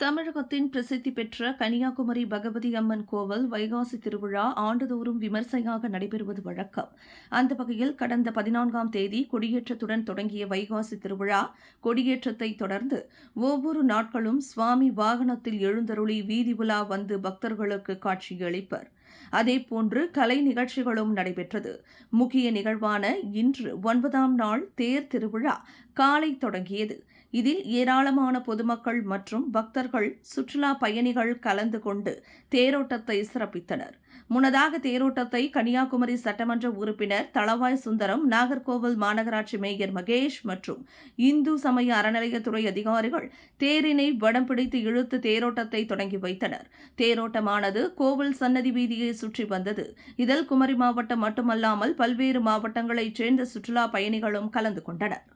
தமிழகத்தின் பிரசித்தி பெற்ற கன்னியாகுமரி பகவதி அம்மன் கோவில் வைகாசி திருவிழா ஆண்டுதோறும் விமர்சையாக நடைபெறுவது வழக்கம். அந்த வகையில் கடந்த பதினான்காம் தேதி கொடியேற்றத்துடன் தொடங்கிய வைகாசி திருவிழா கொடியேற்றத்தை தொடர்ந்து ஒவ்வொரு நாட்களும் சுவாமி வாகனத்தில் எழுந்தருளி வீதி உலா வந்து பக்தர்களுக்கு காட்சியளிப்பா் அதேபோன்று கலை நிகழ்ச்சிகளும் நடைபெற்றது. முக்கிய நிகழ்வான இன்று ஒன்பதாம் நாள் தேர் திருவிழா காலை தொடங்கியது. இதில் ஏராளமான பொதுமக்கள் மற்றும் பக்தர்கள் சுற்றுலா பயணிகள் கலந்து கொண்டு தேரோட்டத்தை சிறப்பித்தனர். முன்னதாக தேரோட்டத்தை கன்னியாகுமரி சட்டமன்ற உறுப்பினர் தளவாய் சுந்தரம் நாகர்கோவில் மாநகராட்சி மேயர் மகேஷ் மற்றும் இந்து சமய அறநிலையத்துறை அதிகாரிகள் தேரினை வடம் பிடித்து இழுத்து தேரோட்டத்தை தொடங்கி வைத்தனர். தேரோட்டமானது கோவில் சன்னதி வீதியை சுற்றி வந்தது. இதில் குமரி மாவட்டம் மட்டுமல்லாமல் பல்வேறு மாவட்டங்களைச் சேர்ந்த சுற்றுலா பயணிகளும் கலந்து கொண்டனர்.